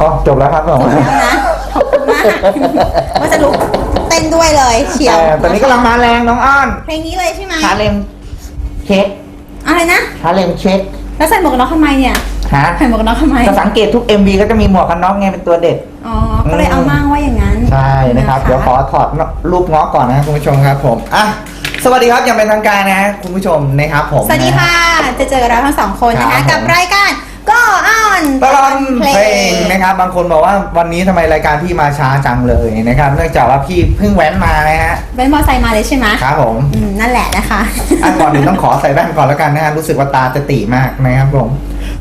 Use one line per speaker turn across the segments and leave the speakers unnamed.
นิคนานไหม
อ๋อจบแล้วครับผม
แล้วนะขอบคุณมากว่าจะลุกเต้นด้วยเลยเชียว
แต่ตอนนี้กำลังมาแรงน้องอ้อน
เพลงนี้เลยใช่ไหม
ฮาเลมเช็ค
อะไรนะ
ฮาเลมเช็ค
แล้วใส่หมวกกันน็อกทำไมเนี่ย
ฮะ
ใส่หมวกกันน็อกทำไม
จะสังเกตทุก MV ก็จะมีหมวกกันน็อกไงเป็นตัวเด็ด
อ๋อก็เลยเอามางว่าอย่างนั้น
ใช่นะครับ เดี๋ยวขอถอดรูปง้อก่อนนะครับคุณผู้ชมครับผมอะสวัสดีครับอย่างเป็นทางการนะฮะคุณผู้ชมนะครับผม
สวัสดีค่ะจะเจอกับเราทั้งสองคนนะ
ครั
คะ
บผม
กับรายการก็อ่ อน
ตลอดเพลงนะครับบางคนบอกว่าวันนี้ทำไมรายการพี่มาช้าจังเลยนะครับเนื่องจากว่าพี่เพิ่งแว้นมานะฮะ
เป็นมอไซค์มาเลยใช่ไหม
ครับผม
อืมนั่นแหละนะคะ
อะก่อนอื่นต้องขอใส่แว่นก่อนแล้วกันนะฮะรู้สึกว่าตาจะตีมากนะครับผม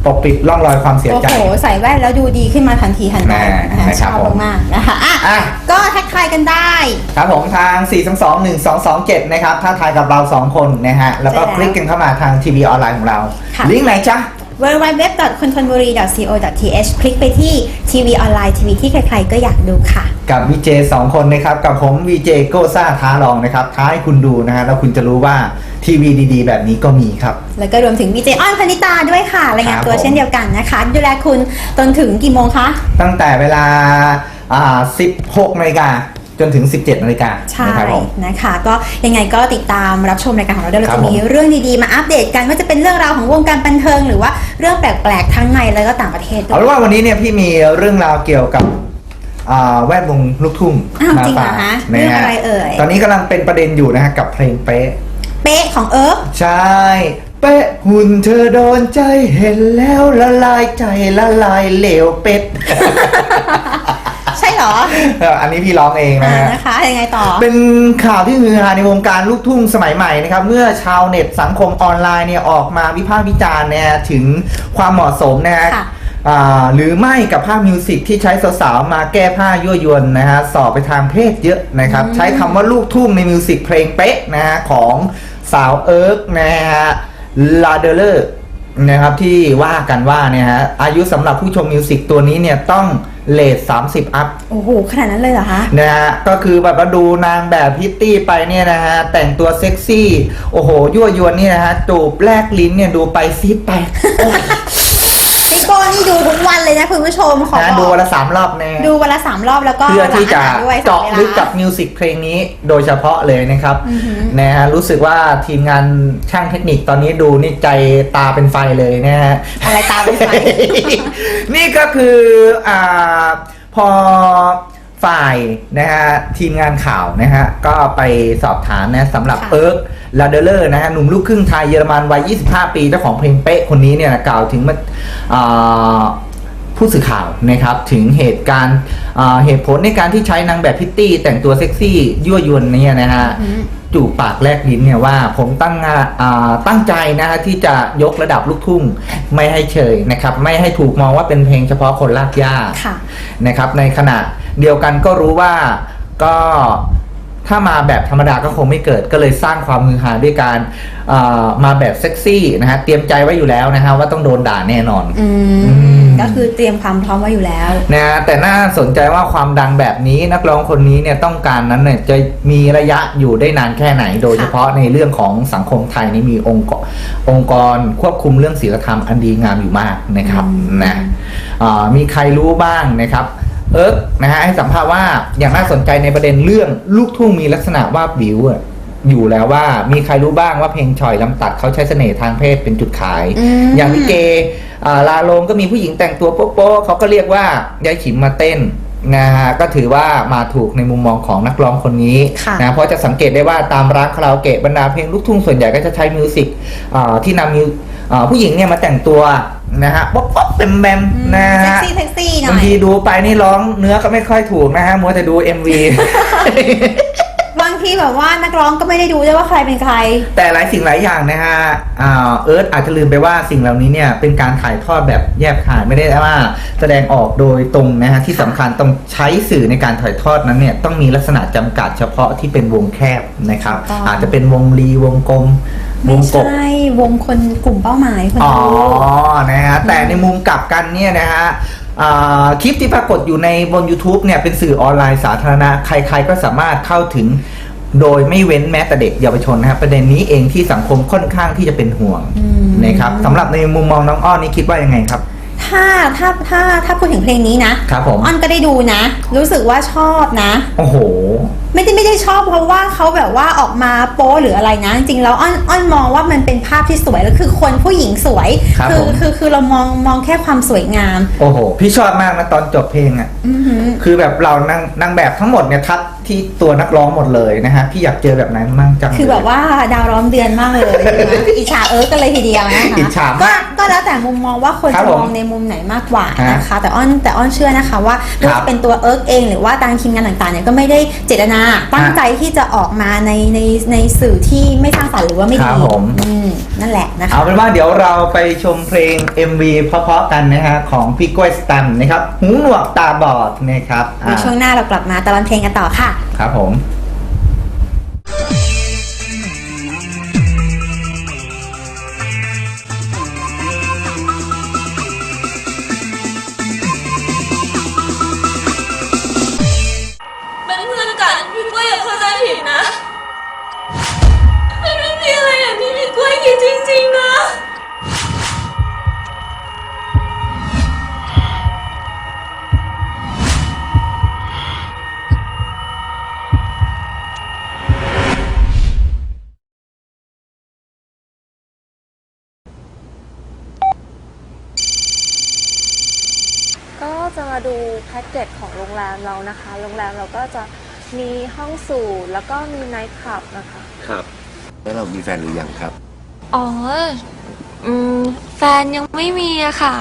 ปกปิดร่องรอยความเสีย
โอ้
ใจ
โหใส่แว่นแล้วดูดีขึ้นมาทันทีทันใด
แน่
นะคะ
นะค
ช
รับ
อบ
ผม
มากๆนะคะอะ
อะ
ก็ทักทายกันได้
ครับผมทาง 4 2 2 1 2 2 7 นะครับถ้าทายกับเรา 2 คนนะฮะแล้วก็
ใช่แล้ว
คลิกกันเข้ามาทางทีวีออนไลน์ของเรา
ค่ะ
ลิงก์ไหนจ๊ะ
w w w k o n t o n b u r i c o th คลิกไปที่ทีวีออนไลน์ทีวีที่ใครๆก็อยากดูค่ะ
กับวีเจสองคนนะครับ กับผมวีเจโกซ่าท้าลองนะครับ ท้าให้คุณดูนะฮะแล้วคุณจะรู้ว่าทีวีดีๆ แบบนี้ก็มีครับ
แล้วก็รวมถึงวีเจอ้อนพนิตาด้วยค่ะรายงานตัว
ครับผม
เช่นเดียวกันนะคะ ดูแลคุณจนถึงกี่โมงคะ
ตั้งแต่เวลาอ่า16นาฬิกา จนถึง 17นาฬิกา
ใช่
นะครับผม
นะคะ ก็ยังไงก็ติดตามรับชมรายการของเราด้วยเรา
ครับ
จะมี
ผม
เรื่องดีๆมาอัปเดตกันว่าจะเป็นเรื่องราวของวงการบันเทิง หรือว่าเรื่องแปลกๆทั้งในและก็ต่างประเทศด้
เอา
วย
เป็นว่าวันนี้เนี่ยพี่มีเรื่องราวเกี่ยวกับอ่าแวดวงลูกทุ่ง
อ้าว
มา
จริงเหร
ฝา
อกคะ
นะ
เรื่อง
ฮะ
อะไรเอ่ย
ตอนนี้กำลังเป็นประเด็นอยู่นะฮะกับเพลงเป๊ะ
เป๊ะของเอิร์ก
ใช่ เป๊ะหุ่นเธอโดนใจเห็นแล้วละลายใจละลายเหลวเป็ด
ใช่ เหรอ
เอออันนี้พี่ร้องเองนะ
อ่า
ฮะ
นะคะยังไงต่อ
เป็นข่าวที่ฮือฮาในวงการลูกทุ่งสมัยใหม่นะครับ เมื่อชาวเน็ตสังคมออนไลน์เนี่ยออกมาวิพากษ์วิจารณ์นะฮะถึงความเหมาะสมนะฮะ
ค่ะ
อ่าหรือไม่กับภาพมิวสิกที่ใช้สาวๆมาแก้ผ้ายั่วยวนนะฮะสอบไปทางเพศเยอะนะครับ ใช้คำว่าลูกทุ่งในมิวสิกเพลงเป๊ะนะฮะของสาวเอิร์กนะฮะลาเดเลอร์นะครับที่ว่ากันว่าเนี่ยฮะอายุสำหรับผู้ชมมิวสิกตัวนี้เนี่ยต้อง เลท30อัพ
โอ้โห ขนาดนั้นเลยเหรอคะ
นะฮะก็คือแบบว่าดูนางแบบพิตตี้ไปเนี่ยนะฮะ แต่งตัวเซ็กซี่ โอ้โห ยั่วยวนนี่นะฮะ จูบแลกลิ้นเนี่ยดูไปซีดไป
พี่โก้นี่ดูทุกวันเลยนะคุณผู้ชมขอ
นะ
บ
ดู
อก
วันละสามรอบแน่
ดูวันละสามรอบแล้วก็
เพื่อที่จะ
หลังอาหารด้วย
เจาะ
สมว
ลึกกับมิวสิกเพลงนี้โดยเฉพาะเลยนะครับ
อือหือ
นะฮะรู้สึกว่าทีมงานช่างเทคนิคตอนนี้ดูนี่ใจตาเป็นไฟเลยนะฮะ
อะไรตามไปไฟ
นี่ก็คืออ่าพอฝ่ายนะฮะทีมงานข่าวนะฮะก็ไปสอบถามนะสำหรับ
ค่ะ
เอิร์ก ลาเดเลอร์นะฮะหนุ่มลูกครึ่งไทยเยอรมันวัย 25 ปีเจ้าของเพลงเป๊ะคนนี้เนี่ยกล่าวถึงมาอ่าผู้สื่อข่าวนะครับถึงเหตุการณ์อ่าเหตุผลในการที่ใช้นางแบบพิตตี้ แต่งตัวเซ็กซี่ยั่วยวนเนี่ยนะฮะ
อืม
จูบปากแลกลิ้นเนี่ยว่าผมตั้งงานอ่าตั้งใจนะฮะที่จะยกระดับลูกทุ่งไม่ให้เฉยนะครับ ไม่ให้ถูกมองว่าเป็นเพลงเฉพาะคนลากย่า
ค่ะ
นะครับ ในขณะเดียวกันก็รู้ว่าก็ ถ้ามาแบบธรรมดาก็คงไม่เกิดก็เลยสร้างความฮือฮาด้วยการอ่ามาแบบเซ็กซี่นะฮะเตรียมใจไว้อยู่แล้วนะฮะว่าต้องโดนด่าแน่นอน
อื
อื
ม
ม
ก็คือเตรียมความพร้อมไว้อยู่แล้ว
นะฮะแต่น่าสนใจว่าความดังแบบนี้นักร้องคนนี้เนี่ยต้องการนั้นเนี่ยจะมีระยะอยู่ได้นานแค่ไหน โดยเฉพาะในเรื่องของสังคมไทยนี่มีองค์กรองค์กรควบคุมเรื่องศีลธรรมอันดีงามอยู่มากนะครับ
อืม
นะอ่ามีใครรู้บ้างนะครับ เอิร์กนะฮะให้สัมภาษณ์ว่าอย่างน่าสนใจในประเด็นเรื่องลูกทุ่งมีลักษณะว่าบิวอะอยู่แล้วว่ามีใครรู้บ้างว่าเพลงฉ่อยลำตัดเขาใช้เสน่ห์ทางเพศเป็นจุดขาย
อืม
อย่างลิเกอ่าลาโลมก็มีผู้หญิงแต่งตัวโป๊ะๆเขาก็เรียกว่ายายขิมมาเต้นนะฮะก็ถือว่ามาถูกในมุมมองของนักร้องคนนี้
ค่ะ
นะเพราะจะสังเกตได้ว่าตามร้านคาราโอเกะบรรดาเพลงลูกทุ่งส่วนใหญ่ก็จะใช้มิวสิกอ่าที่นำมิวอ่า ผู้หญิงเนี่ยมาแต่งตัวนะฮะป๊อปๆเป็นแบม
อืม
ๆนะ
เซ็ก
ฮะ
ซี่เซ็กซี่หน่
บา
องย
ทีดูไปนี่ร้องเนื้อก็ไม่ค่อยถูกนะฮะมัวแต่ดู MV
บางทีแบบว่านักร้องก็ไม่ได้ดูด้วยว่าใครเป็นใคร
แต่หลายสิ่งหลายอย่างนะฮะอ่าเอิร์ธอาจจะลืมไปว่าสิ่งเหล่านี้เนี่ยเป็นการถ่ายทอดแบบแยบขายไม่ได้ว่าแสดงออกโดยตรงนะฮะที่สำคัญต้องใช้สื่อในการถ่ายทอดนั้นเนี่ยต้องมีลักษณะจำกัดเฉพาะที่เป็นวงแคบนะครับ
ถูกต้อง
อาจจะเป็นวงรีวงกลมว
ไม่
งกบ
ใช่วงคนกลุ่มเป้าหมายคน
อ๋อ
ดู
นะฮะ แต่ในมุมกลับกันเนี่ยนะฮะอ่า คลิปที่ปรากฏอยู่ในบน YouTube เนี่ยเป็นสื่อออนไลน์สาธารณะ ใคร ๆ ก็สามารถเข้าถึงโดยไม่เว้นแม้แต่เด็กเยาวชนนะครับประเด็นนี้เองที่สังคมค่อนข้างที่จะเป็นห่วง
อืม
นะครับสำหรับในมุมมองน้องอ้อนนี่คิดว่ายังไงครับ
ถถ้าถ้าถ้าถ้าพูดถึงเพลงนี้นะครับ
ผม
อ้อนก็ได้ดูนะ รู้สึกว่าชอบนะ
โอ้โห
ไม่ได้ไม่ได้ชอบเพราะว่าเขาแบบว่าออกมาโป๊หรืออะไรนะจริงๆแล้วอ้อนอ้อนมองว่ามันเป็นภาพที่สวยแล้วคือคนผู้หญิงสวย
ครับ
อ
ผม
คือคือเรามองมองแค่ความสวยงาม
โอ้โห พี่ชอบมากนะตอนจบเพลงอะ
อือหือ
คือแบบเรานางนางแบบทั้งหมดเนี่ยทัดที่ตัวนักร้องหมดเลยนะฮะ พี่อยากเจอแบบนั้นมั่งจัง
คือแบบ
เลย
ว่าดาวร้อมเดือนมากเลยนะอิจฉาเอิร์กกันเลยทีเดียวนะคะ
อิจฉามาก
ก็ก็แล้วแต่มุมมองว่าคน
ครับ
จะ
ผม
มองในมุมไหนมากกว่า
ฮะ
นะคะ แต่อ้อนแต่อ้อนเชื่อนะคะว่าไม่ว่า
ครับ
จะเป็นตัวเอิร์กเองหรือว่าทางทีมงานต่างๆเนี่ยก็ไม่ได้เจตนาตั้งใจที่จะออกมาในในในสื่อที่ไม่สร้างสรรค์หรือว่าไม่
ครั
ดี
บผม
อืมนั่นแหละนะคะ
เอาเป็นว่าเดี๋ยวเราไปชมเพลง MV เพราะๆกันนะฮะของพี่กล้วยสแตันนะครับ หูหนวกตาบอดนะครับ
ใน
อ่า
ช่วงหน้าเรากลับมาตะลอนเพลงกันต่อค่ะ
ครับผม
เกจ
ของโรงแรมเรานะคะ โรงแรมเราก็จะมีห้องสูทแล้วก็มีไนท์คลับนะคะ
ครับ แล้วเรามีแฟนหรือยังครับ
อ๋อ อืม แฟนยังไม่มีอะค่ะ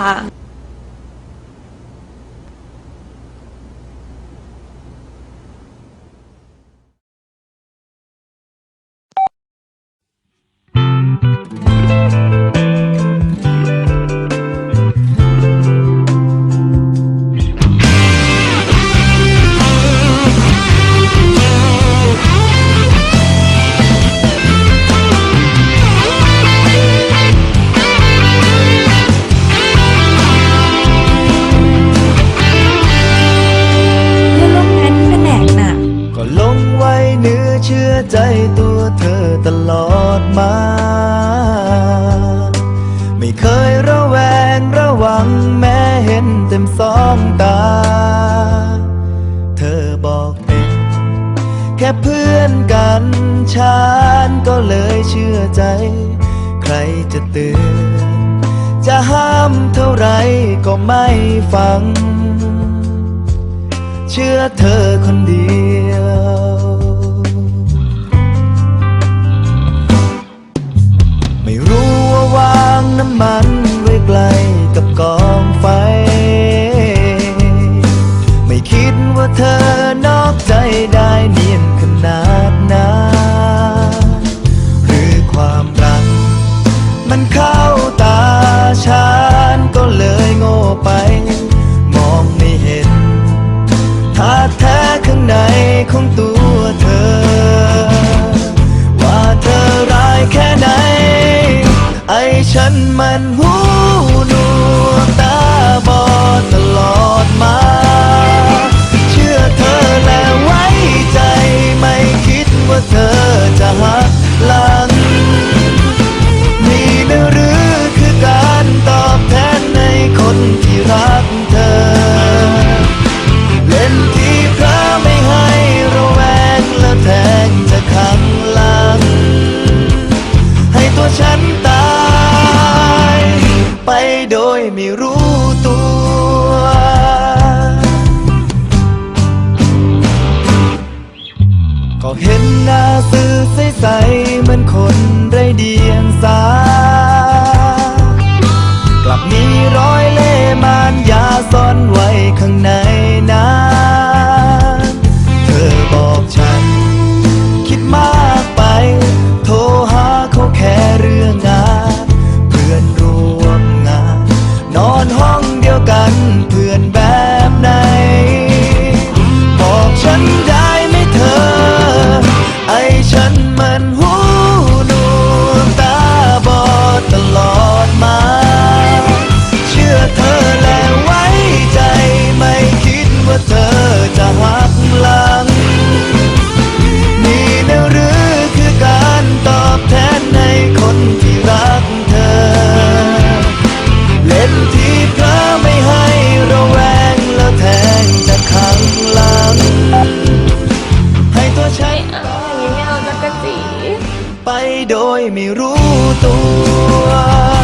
เชื่
อเธอคนเดียวไม่รู้ว่าวางน้ำมันไว้ไกลกับกองไฟ ไม่คิดว่าเธอนอกใจได้เนียนขนาดนั้นหรือความรัก มันเข้าตาฉันก็เลยโง่ไป ในของตัวเธอ ว่าเธอร้ายแค่ไหน ไอ้ฉันมันหูหนวกตาบอดตลอดมา ไปโดยไม่รู้ตัว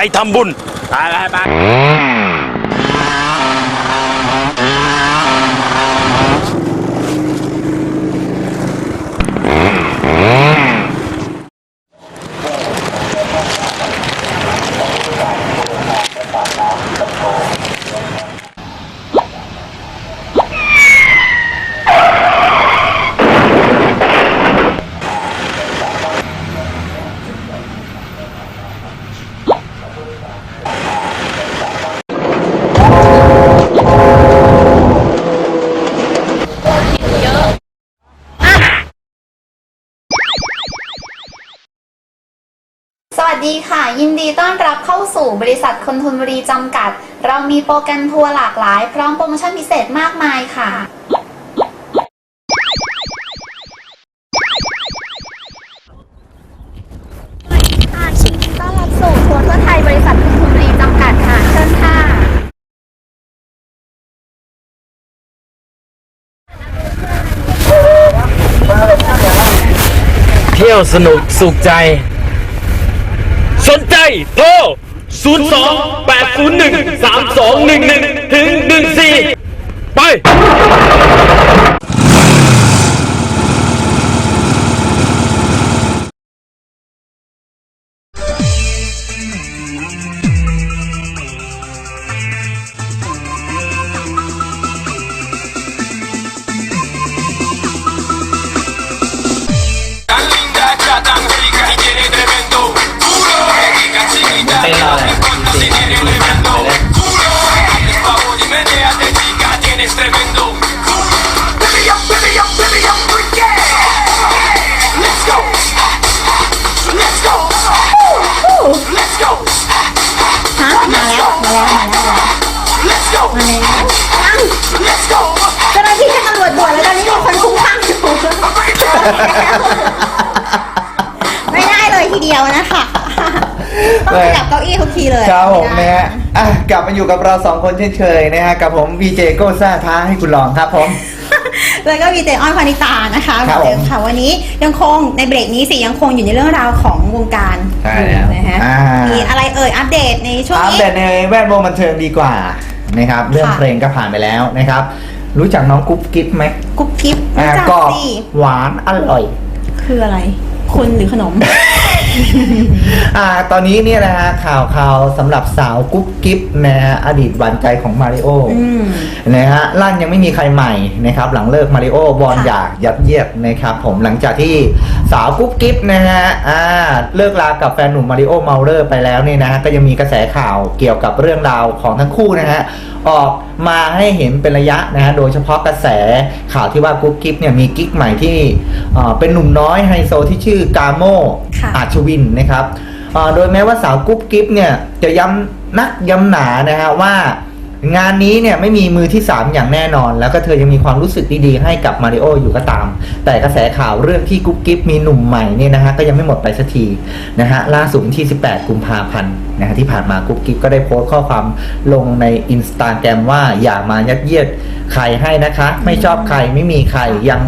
ไปทำ
บุ
ญไปไปไป
สวัสดีค่ะ ยินดีต้อนรับเข้าสู่บริษัทคนทุนบุรีจำกัด เรามีโปรแกรมทัวร์หลากหลาย พร้อมโปรโมชั่นพิเศษมากมายค่ะค่ะยินดีต้อนรับสู่ทัวร์ทั่วไทยบริษัทคนทุนบุรีจำกัดค่ะ เชิญค่ะ
เที่ยวสนุกสุขใจ สนใจโทร 02 801 3211 ถึง 14 ไป
กลับมาอยู่กับเราสองคนเช่นเคยนะฮะกับผม VJ โกซ่าท้าให้คุณลองครับผม
แล้วก็มีเจอ้อนพานิตานะคะ
ครับ
เหมือนเดิ
ผมม
ค่ะวันนี้ยังคงในเบรกนี้สิยังคงอยู่ในเรื่องราวของวงการ
ใช่
อยู่
แล้ว
นะฮะ
อ่ามี
มีอะไรเอ่ยอัปเดตในช่วง
อัป
นี้
เดตในแวดวงบันเทิงดีกว่านะครับ เรื่อง
ค่ะ
เพลงก็ผ่านไปแล้วนะครับ รู้จักน้องกุ๊บกิ๊บไหม
กุ๊บกิ๊บ
อ่า
รู้จัก
ก็
สิ
หวานอร่อย
คืออะไรคุณหรือขนม
อ่าตอนนี้เนี่ยนะฮะข่าวข่าวสำหรับสาวกุ๊บกิ๊บนะฮะอดีตหวานใจของมาริโอ
อืม
นะฮะลั่นยังไม่มีใครใหม่นะครับหลังเลิกมาริโอบอล
ค่ะ
อยากยัดเยียดนะครับผมหลังจากที่สาวกุ๊บกิ๊บนะฮะอ่าเลิกลากับแฟนหนุ่มมาริโอเมาเลอร์ไปแล้วเนี่ยนะฮะก็ยังมีกระแสข่าวเกี่ยวกับเรื่องราวของทั้งคู่นะฮะออกมาให้เห็นเป็นระยะนะฮะโดยเฉพาะกระแสข่าวที่ว่ากุ๊บกิ๊บเนี่ยมีกิ๊กใหม่ที่เอ่อเป็นหนุ่มน้อยไฮโซที่ชื่อกาโม
ค่ะ
อาชวินนะครับเอ่อ โดยแม้ว่าสาวกุ๊บกิ๊บเนี่ยจะย้ำนักย้ำหนานะฮะว่า งานนี้เนี่ยไม่มีมือที่ 3 อย่างแน่นอน แล้วก็เธอยังมีความรู้สึกดีๆให้กับมาริโออยู่ก็ตาม แต่กระแสข่าวเรื่องที่กุ๊บกิ๊บมีหนุ่มใหม่เนี่ยนะฮะก็ยังไม่หมดไปสักทีนะฮะล่าสุดวันที่ 18 กุมภาพันธ์นะฮะที่ผ่านมากุ๊บกิ๊บก็ได้โพสต์ข้อความลงในอินสตาแกรมว่าอย่ามายัดเยียดใครให้นะคะ ไม่ชอบใครไม่มีใครยัง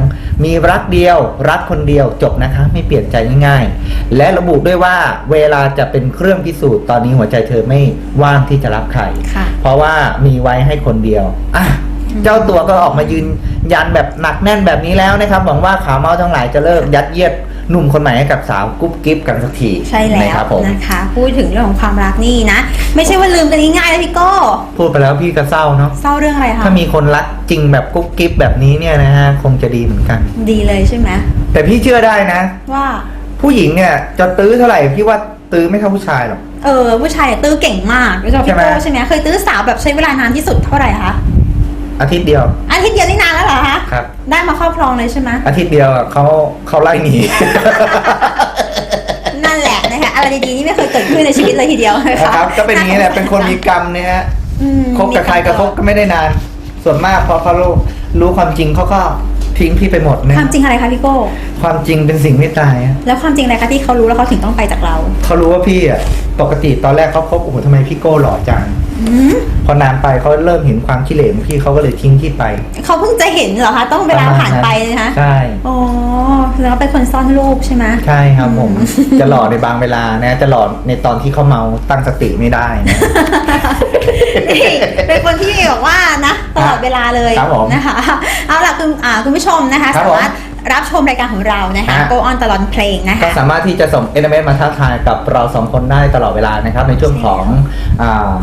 มีรักเดียว รักคนเดียวจบนะคะ ไม่เปลี่ยนใจง่ายๆ และระบุด้วยว่าเวลาจะเป็นเครื่องพิสูจน์ตอนนี้หัวใจเธอไม่ว่างที่จะรับใคร
ค่ะ
เพราะว่ามีไว้ให้คนเดียวอะเจ้าตัวก็ออกมายืนยันแบบหนักแน่นแบบนี้แล้วนะครับ หวังว่าขาเมาทั้งหลายจะเลิกยัดเยียดหนุ่มคนใหม่ให้กับสาวกุ๊บกิ๊บกันสักที
ใช่แล้ว
นะครับผม
นะคะ พูดถึงเรื่องของความรักนี่นะ ไม่ใช่ว่าลืมกันง่ายๆนะพี่โก้
พูดไปแล้วพี่ก็เศร้าเนาะ
เศร้าเรื่องอะไรคะ
ถ้ามีคนรักจริงแบบกุ๊บกิ๊บแบบนี้เนี่ยนะฮะคงจะดีเหมือนกัน
ดีเลยใช่ไหม
แต่พี่เชื่อได้นะ
ว่า
ผู้หญิงเนี่ยจะตื้อเท่าไหร่พี่ว่า ตื้อไม่เท่าผู้ชายหรอก
เออผู้ชายตื้อเก่งมากโดยเฉพาะ
ใช่
พี่
ไหม
โก้ใช่ไหมเคยตื้อสาวแบบใช้เวลานานที่สุดเท่าไหร่คะ
อาทิตย์เดียว
อาทิตย์เดียวนี่นานแล้วเหรอคะ
ครับ
ได้มาครอบครองเลยใช่ไหม
อาทิตย์เดียวอะเขาเขาไล่หนี
นั่นแหละนะคะอะไรดีๆนี่ไม่เคยเกิดขึ้นในชีวิตเลยทีเดียวนะ
นะคะครับก็เป็นอย่างนี้แหละเป็นคนมีกรรมเนี่ยฮะ
อืม
คบกับใครก็คบก็ไม่ได้นาน ส่วนมากพอเขารู้รู้ความจริงเขาก็ ทิ้งพี่ไปหมดนะ
ความจริงอะไรคะพี่โก้
ความจริงเป็นสิ่งไม่ตายอะ
แล้วความจริงอะไรคะที่เขารู้แล้วเขาถึงต้องไปจากเรา
เขารู้ว่าพี่อะปกติตอนแรกเขาพบโอ้โหทำไมพี่โก้หล่อจัง
อืม
พอนานไปเขาเริ่มเห็นความขี้เหร่ของพี่เขาก็เลยทิ้งพี่ไป
เขาเพิ่งจะเห็นเหรอคะต้องเวลาผ่านไปนะคะ
ใช่
อ๋อแล้วเป็นคนซ่อนรูปใช่ไหม
ใช่ครับผมจะหล่อในบางเวลานะจะหล่อในตอนที่เขาเมาตั้งสติไม่ได้นะ
นี่เป็นคนที่บอกว่านะตลอดเวลาเลย
ครับผม
นะคะเอาล่ะคุณอ่าคุณผู้ชมนะคะ
ครับ
สา
ผม
มารถ รับชมรายการของเรานะคะ
ฮะ
Go on ตลอดเพลงนะ
ก็
คะ
สามารถที่จะส่งเอ m เมาทักทายกับเราสองคนได้ตลอดเวลานะครับ ในช่วงของอ่า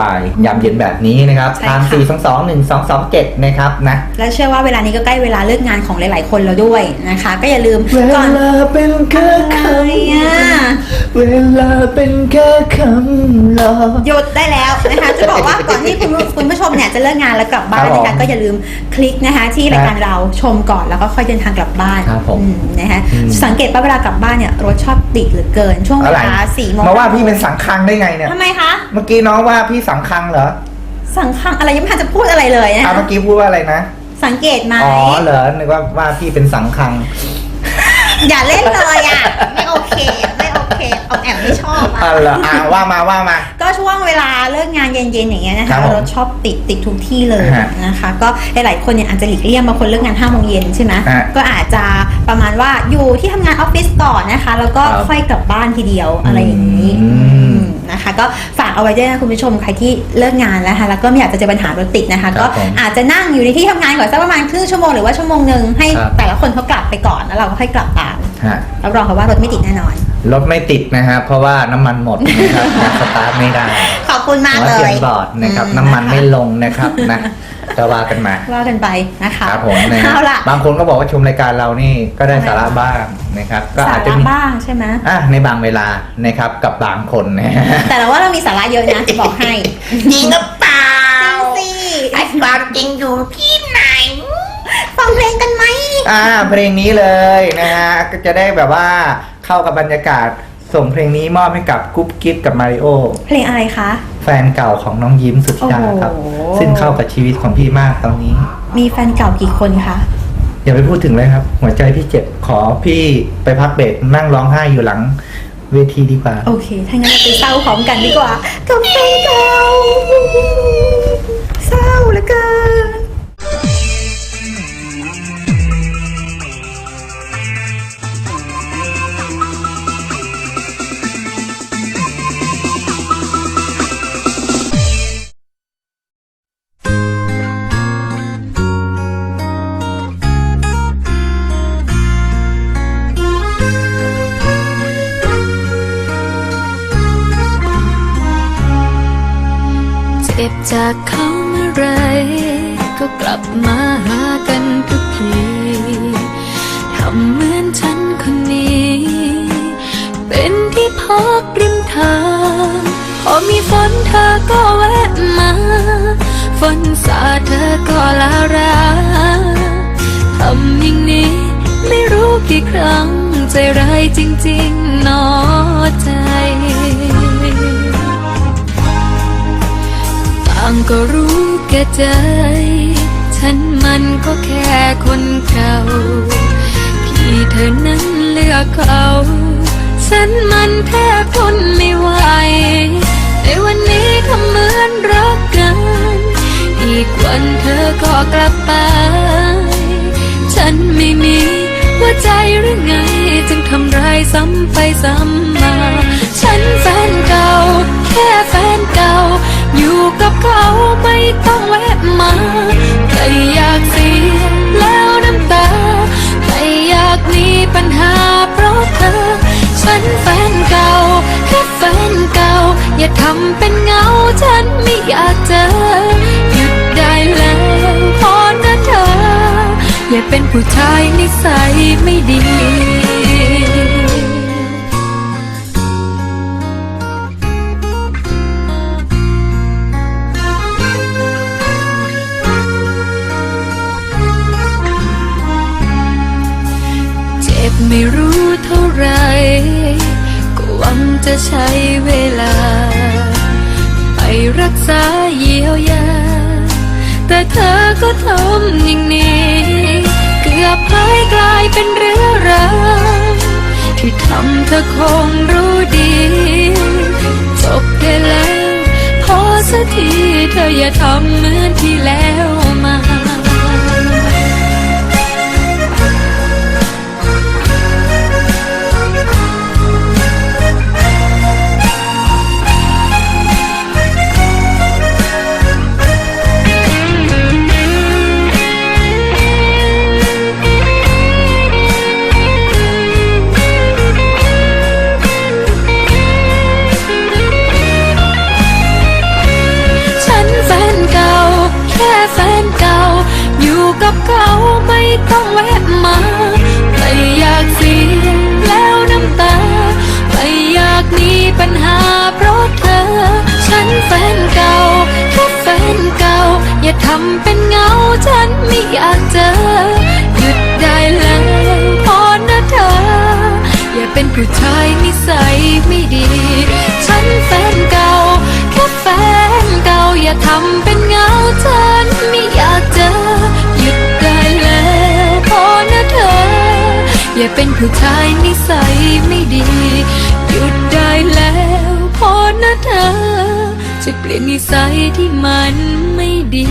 บ่ายๆยามเย็นแบบนี้นะครับ
ใช่
ทาง
ค่ะ
4 2 2 1 2 2 7 นะครับนะ
และเชื่อว่าเวลานี้ก็ใกล้เวลาเลิกงานของหลาย ๆ คนแล้วด้วยนะคะ ก็อย่าลืม
เว
ก่อน
ลาเป็นแค่
อะไร
ค
อะำ
เวลาเป็นแค่คำหลอก
หยุดได้แล้วนะคะจะบอกว่าก่อนที่คุณผู้คุณผู้ชมเนี่ยจะเลิกงานแล้วกลับบ้าน
ครับผม
นะคะก็อย่าลืมคลิกนะคะที่รายการเราชมก่อนแล้วก็ค่อยเดินทางกลับบ้าน
ครับผม
อืนะคะ
อืม
สังเกตว่าเวลากลับบ้านเนี่ยรถชอบติดเหลือเกิน ช่วงเว
อะไร
ลาสี่โมง
มาว่าพี่เป็นสังคังได้ไงเนี่ย
ทำไมคะ
เมื่อกี้น้องว่าพี่สังคังเหรอ
สังคังอะไรยังไม่ทันจะพูดอะไรเลยนะ
อะ
คะ
เมื่อกี้พูดว่าอะไรนะ
สังเกตไหม
อ๋อเหรอนึกว่าว่าพี่เป็นสังคัง
อย่าเล่นเลยอะ ไม่โอเคอะไม่โอเคเอาแอบไม่ช อบอะ
อ๋อเหรออะว่ามาว่ามา
ก็ช่วงเวลาเลิกงานเย็นๆอย่างเงี้ยนะ
ครั
คะ
บผม
รถชอบติดติดทุกที่เลย
ฮะ
นะคะ ก็หลายๆคนเนี่ยอาจจะหลีกเลี่ยงบางคนเลิกงาน5้าโมงเย็นใช่ไหม
ฮะ
ก็อาจจะประมาณว่าอยู่ที่ทำงานออฟฟิศก่อนนะคะ แล้วก็
ครับ
ค่อยกลับบ้านทีเดียวอะไรอย่างนี้
อืม
อืมนะคะก็ฝากเอาไว้ด้วยนะคุณผู้ชมใครที่เลิกงานแล้วนะคะแล้วก็ไม่อยากจะเจอปัญหารถติดนะคะ
ครั
ก็
บผม
อาจจะนั่งอยู่ในที่ทำงานก่อนสักประมาณครึ่งชั่วโมงหรือว่าชั่วโมงหนึ่งให้
ครับ
แต่ละคนเขากลับไปก่อนแล้วเราก็ค่อยกลับตาม
ฮะ
รับรองค่ะว่ารถไม่ติดแน่นอน
รถไม่ติดนะครับ เพราะว่าน้ำมันหมดนะครับยังสตาร์ทไม่ได้
ขอบคุณมาก
หัว
เล
เทีย
ย
นบอร์ดนะครับ
อื
น้ำมันไม่ลงนะครับนะก็ว่ากันมา
ว่ากันไปนะคะ
ครับผมนะฮะ
เอาล่ะ
บางคนก็บอกว่าชมรายการเรานี่ก็ได้สาระบ้างนะครับ ก็
สา
อาจจะ
ระ
มี
บ้างใช่ไหม
อะในบางเวลานะครับกับบางคนนะฮะ
แต่เราว่าเรามีสาระเยอะนะจะบอกให้
จริงหรือเปล่า
สิ
ไอ้ความจริงอยู่ที่ไหน
ฟังเพลงกันไหม
อ่าเพลงนี้เลยนะฮะก็จะได้แบบว่า เข้ากับบรรยากาศ ส่งเพลงนี้มอบให้กับกุ๊บกิ๊บกับมาริโอ
เพลงอะไรคะ
แฟนเก่าของน้องยิ้มสุดที่ดาครับ
โอ้โห
ซึ่งเข้ากับชีวิตของพี่มากตอนนี้
มีแฟนเก่ากี่คนคะ
อย่าไปพูดถึงเลยครับ หัวใจพี่เจ็บขอพี่ไปพักเบรกนั่งร้องไห้อยู่หลังเวทีดีกว่า
โอเค ถ้างั้นเราไปเศร้าพร้อมกันดีกว่า กับแฟนเก่าเศร้าเหลือเกิน
เจ็
บจากเขาเมื่อไร ก็กลับมาหากันทุกทีทำเหมือนฉันคนนี้ เป็นที่พักริมทางพอมีฝนเธอก็แวะมา ฝนสาเธอก็ลาราทำอย่างนี้ไม่รู้กี่ครั้งใจร้ายจริงๆนอใจ ต่างก็รู้แก่ใจ ฉันมันก็แค่คนเก่าที่เธอนั้นเลือกเขา ฉันมันแทบทนไม่ไหวในวันนี้ก็เหมือน กับเขาไม่ต้องแวะมาไม่อยากเสียแล้วน้ำตาไม่อยากมีปัญหาเพราะเธอ ฉันแฟนเก่าแค่แฟนเก่า อย่าทำเป็นเหงาฉันไม่อยากเจอหยุดได้แล้วพอนะเธอ อย่าเป็นผู้ชายนิสัยไม่ดี ไม่รู้เท่าไร ก็หวังจะใช้เวลา ไปรักษาเยียวยา แต่เธอก็ทำอย่างนี้ เกือบหายกลายเป็นเรื้อรังที่ทำเธอคงรู้ดี จบได้แล้ว พอสักทีเธออย่าทำเหมือนที่แล้ว ผู้ชายนิสัยไม่ดี ฉันแฟนเก่า แค่แฟนเก่าอย่าทำเป็นเหงาฉันไม่อยากเจอหยุดได้แล้วพอนะเธอ อย่าเป็นผู้ชายนิสัยไม่ดี หยุดได้แล้วพอนะเธอ จะเปลี่ยนนิสัยที่มันไม่ดี